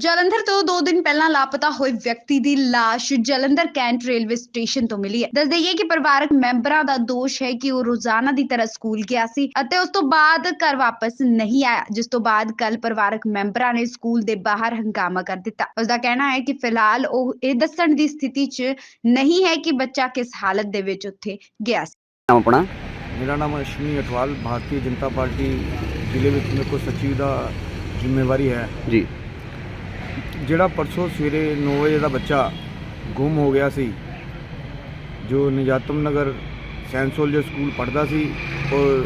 ਜਲੰਧਰ ਤੋਂ 2 ਦਿਨ ਪਹਿਲਾਂ ਲਾਪਤਾ ਹੋਏ ਵਿਅਕਤੀ ਦੀ ਲਾਸ਼ ਜਲੰਧਰ ਕੈਂਟ ਰੇਲਵੇ ਸਟੇਸ਼ਨ ਤੋਂ ਮਿਲੀ ਹੈ। ਦੱਸ ਦਈਏ ਕਿ ਪਰਿਵਾਰਕ ਮੈਂਬਰਾਂ ਦਾ ਦੋਸ਼ ਹੈ ਕਿ ਉਹ ਰੋਜ਼ਾਨਾ ਦੀ ਤਰ੍ਹਾਂ ਸਕੂਲ ਗਿਆ ਸੀ ਅਤੇ ਉਸ ਤੋਂ ਬਾਅਦ ਘਰ ਵਾਪਸ ਨਹੀਂ ਆਇਆ ਜਿਸ ਤੋਂ ਬਾਅਦ ਕੱਲ ਪਰਿਵਾਰਕ ਮੈਂਬਰਾਂ ਨੇ ਸਕੂਲ ਦੇ ਬਾਹਰ ਹੰਗਾਮਾ ਕਰ ਦਿੱਤਾ। ਉਸ ਦਾ ਕਹਿਣਾ ਹੈ ਕਿ ਫਿਲਹਾਲ ਉਹ ਇਹ ਦੱਸਣ ਦੀ ਸਥਿਤੀ 'ਚ ਨਹੀਂ ਹੈ ਕਿ ਬੱਚਾ ਕਿਸ ਹਾਲਤ ਦੇ ਵਿੱਚ ਉੱਥੇ ਗਿਆ ਸੀ। ਨਾਮ ਆਪਣਾ? ਮੇਰਾ ਨਾਮ ਅਸ਼ਵਨੀ ਅਟਵਾਲ ਭਾਰਤੀ ਜਨਤਾ ਪਾਰਟੀ ਜ਼ਿਲ੍ਹੇ ਵਿੱਚ ਮੇਰੇ ਕੋਲ ਸਚਿਵ ਦਾ ਜ਼ਿੰਮੇਵਾਰੀ ਹੈ। ਜੀ। ਜਿਹੜਾ ਪਰਸੋਂ ਸਵੇਰੇ 9 ਵਜੇ ਦਾ ਬੱਚਾ ਗੁੰਮ ਹੋ ਗਿਆ ਸੀ, ਜੋ Nijatam Nagar Saint Soldier school ਪੜ੍ਹਦਾ ਸੀ ਔਰ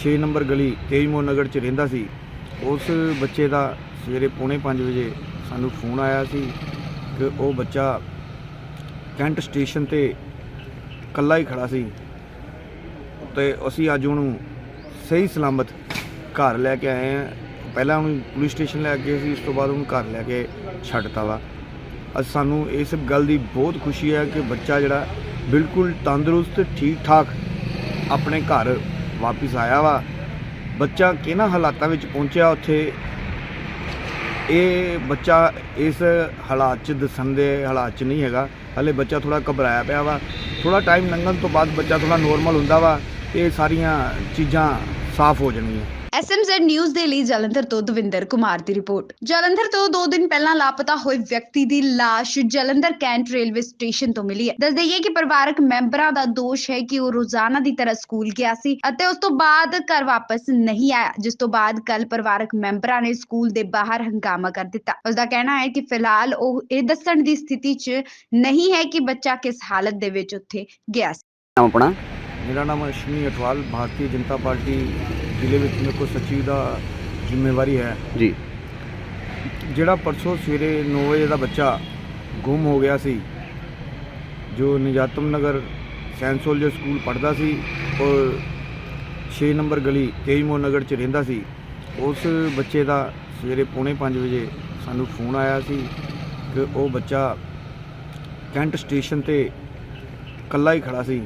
6 ਨੰਬਰ ਗਲੀ ਤੇਜਮੋਹਨ ਨਗਰ ਚ ਰਹਿੰਦਾ ਸੀ, ਉਸ ਬੱਚੇ ਦਾ ਸਵੇਰੇ ਪੌਣੇ 5 ਵਜੇ ਸਾਨੂੰ ਫੋਨ ਆਇਆ ਸੀ ਕਿ ਉਹ ਬੱਚਾ ਕੈਂਟ ਸਟੇਸ਼ਨ ਤੇ ਇਕੱਲਾ ਹੀ ਖੜਾ ਸੀ ਤੇ ਅਸੀਂ ਅੱਜ ਉਹਨੂੰ ਸਹੀ ਸਲਾਮਤ ਘਰ ਲੈ ਕੇ ਆਏ ਆ ਪਹਿਲਾਂ ਉਹਨੂੰ ਪੁਲਿਸ ਸਟੇਸ਼ਨ ਲੈ ਕੇ ਸੀ ਉਸ ਤੋਂ ਬਾਅਦ ਉਹਨੂੰ ਘਰ ਲੈ ਕੇ ਛੱਡਤਾ ਵਾ। ਅੱਜ ਸਾਨੂੰ ਇਸ ਗੱਲ ਦੀ ਬਹੁਤ ਖੁਸ਼ੀ ਹੈ ਕਿ ਬੱਚਾ ਜਿਹੜਾ ਬਿਲਕੁਲ ਤੰਦਰੁਸਤ ਠੀਕ ਠਾਕ ਆਪਣੇ ਘਰ ਵਾਪਸ ਆਇਆ ਵਾ। ਬੱਚਾ ਕਿਹਨਾਂ ਹਾਲਾਤਾਂ ਵਿੱਚ ਪਹੁੰਚਿਆ ਉੱਥੇ? ਇਹ ਬੱਚਾ ਇਸ ਹਾਲਾਤ 'ਚ ਦੱਸਣ ਦੇ ਹਾਲਾਤ 'ਚ ਨਹੀਂ ਹੈਗਾ। ਹਲੇ ਬੱਚਾ ਥੋੜਾ ਘਬਰਾਇਆ ਪਿਆ ਵਾ। ਥੋੜਾ ਟਾਈਮ ਲੰਘਣ ਤੋਂ ਬਾਅਦ ਬੱਚਾ ਥੋੜਾ ਨੋਰਮਲ ਹੁੰਦਾ ਵਾ ਇਹ ਸਾਰੀਆਂ ਚੀਜ਼ਾਂ ਸਾਫ਼ ਹੋ ਜਾਣਗੀਆਂ। ਐਸਐਮਜ਼ੈਡ ਨਿਊਜ਼ ਦੇ ਲਈ ਜਲੰਧਰ ਤੋਂ ਦਵਿੰਦਰ ਕੁਮਾਰ ਦੀ ਰਿਪੋਰਟ। ਜਲੰਧਰ ਤੋਂ 2 ਦਿਨ ਪਹਿਲਾਂ ਲਾਪਤਾ ਹੋਏ ਵਿਅਕਤੀ ਦੀ ਲਾਸ਼ ਜਲੰਧਰ ਕੈਂਟ ਰੇਲਵੇ ਸਟੇਸ਼ਨ ਤੋਂ ਮਿਲੀ ਹੈ। ਦੱਸ ਦਈਏ ਕਿ ਪਰਿਵਾਰਕ ਮੈਂਬਰਾਂ ਦਾ ਦੋਸ਼ ਹੈ ਕਿ ਉਹ ਰੋਜ਼ਾਨਾ ਦੀ ਤਰ੍ਹਾਂ ਸਕੂਲ ਗਿਆ ਸੀ ਅਤੇ ਉਸ ਤੋਂ ਬਾਅਦ ਘਰ ਵਾਪਸ ਨਹੀਂ ਆਇਆ ਜਿਸ ਤੋਂ ਬਾਅਦ ਕੱਲ ਪਰਿਵਾਰਕ ਮੈਂਬਰਾਂ ਨੇ ਸਕੂਲ ਦੇ ਬਾਹਰ ਹੰਗਾਮਾ ਕਰ ਦਿੱਤਾ। ਉਸ ਦਾ ਕਹਿਣਾ ਹੈ ਕਿ ਫਿਲਹਾਲ ਉਹ ਇਹ ਦੱਸਣ ਦੀ ਸਥਿਤੀ 'ਚ ਨਹੀਂ ਹੈ ਕਿ ਬੱਚਾ ਕਿਸ ਹਾਲਤ ਦੇ ਵਿੱਚ ਉੱਥੇ ਗਿਆ ਸੀ। ਨਾਮ ਆਪਣਾ? ਮੇਰਾ ਨਾਮ ਅਸ਼ਵਨੀ ਅਟਵਾਲ ਭਾਰਤੀ ਜਨਤਾ ਪਾਰਟੀ ਜ਼ਿਲ੍ਹੇ ਵਿੱਚ ਮੇਰੇ ਕੋਲ ਸਚਿਵ ਦਾ ਜ਼ਿੰਮੇਵਾਰੀ ਹੈ। ਜੀ। ਜਿਹੜਾ ਪਰਸੋਂ ਸਵੇਰੇ 9 ਵਜੇ ਦਾ ਬੱਚਾ ਗੁੰਮ ਹੋ ਗਿਆ ਸੀ ਜੋ Nijatam Nagar Saint Soldier school ਪੜ੍ਹਦਾ ਸੀ ਔਰ 6 ਨੰਬਰ ਗਲੀ ਤੇਜਮੋਹਨ ਨਗਰ ਚ ਰਹਿੰਦਾ ਸੀ ਉਸ ਬੱਚੇ ਦਾ ਸਵੇਰੇ ਪੌਣੇ 5 ਵਜੇ ਸਾਨੂੰ ਫੋਨ ਆਇਆ ਸੀ ਕਿ ਉਹ ਬੱਚਾ ਕੈਂਟ ਸਟੇਸ਼ਨ ਤੇ ਇਕੱਲਾ ਹੀ ਖੜਾ ਸੀ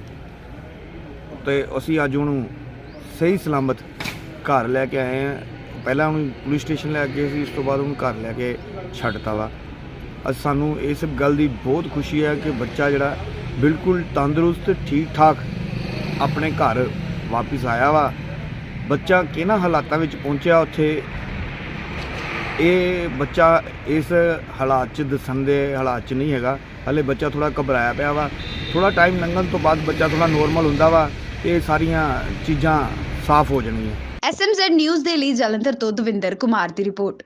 ਤੇ ਅਸੀਂ ਅੱਜ ਉਹਨੂੰ ਸਹੀ ਸਲਾਮਤ ਘਰ ਲੈ ਕੇ ਆਏ ਆ। ਪਹਿਲਾਂ ਉਹਨੂੰ ਪੁਲਿਸ ਸਟੇਸ਼ਨ ਲੈ ਕੇ ਸੀ ਉਸ ਤੋਂ ਬਾਅਦ ਉਹਨੂੰ ਘਰ ਲੈ ਕੇ ਛੱਡਤਾ ਵਾ। ਅੱਜ ਸਾਨੂੰ ਇਸ ਗੱਲ ਦੀ ਬਹੁਤ ਖੁਸ਼ੀ ਹੈ ਕਿ ਬੱਚਾ ਜਿਹੜਾ ਬਿਲਕੁਲ ਤੰਦਰੁਸਤ ਠੀਕ ਠਾਕ ਆਪਣੇ ਘਰ ਵਾਪਸ ਆਇਆ ਵਾ। ਬੱਚਾ ਕਿਹਨਾਂ ਹਾਲਾਤਾਂ ਵਿੱਚ ਪਹੁੰਚਿਆ ਉੱਥੇ? ਇਹ ਬੱਚਾ ਇਸ ਹਾਲਾਤ 'ਚ ਦੱਸਣ ਦੇ ਹਾਲਾਤ 'ਚ ਨਹੀਂ ਹੈਗਾ। ਹਲੇ ਬੱਚਾ ਥੋੜਾ ਘਬਰਾਇਆ ਪਿਆ ਵਾ। ਥੋੜਾ ਟਾਈਮ ਲੰਘਣ ਤੋਂ ਬਾਅਦ ਬੱਚਾ ਥੋੜਾ ਨੋਰਮਲ ਹੁੰਦਾ ਵਾ ਇਹ ਸਾਰੀਆਂ ਚੀਜ਼ਾਂ ਸਾਫ਼ ਹੋ ਜਾਣਗੀਆਂ। ਐਸਐਮਜ਼ੈਡ ਨਿਊਜ਼ ਦੇ ਲਈ ਜਲੰਧਰ ਤੋਂ ਦਵਿੰਦਰ ਕੁਮਾਰ ਦੀ ਰਿਪੋਰਟ।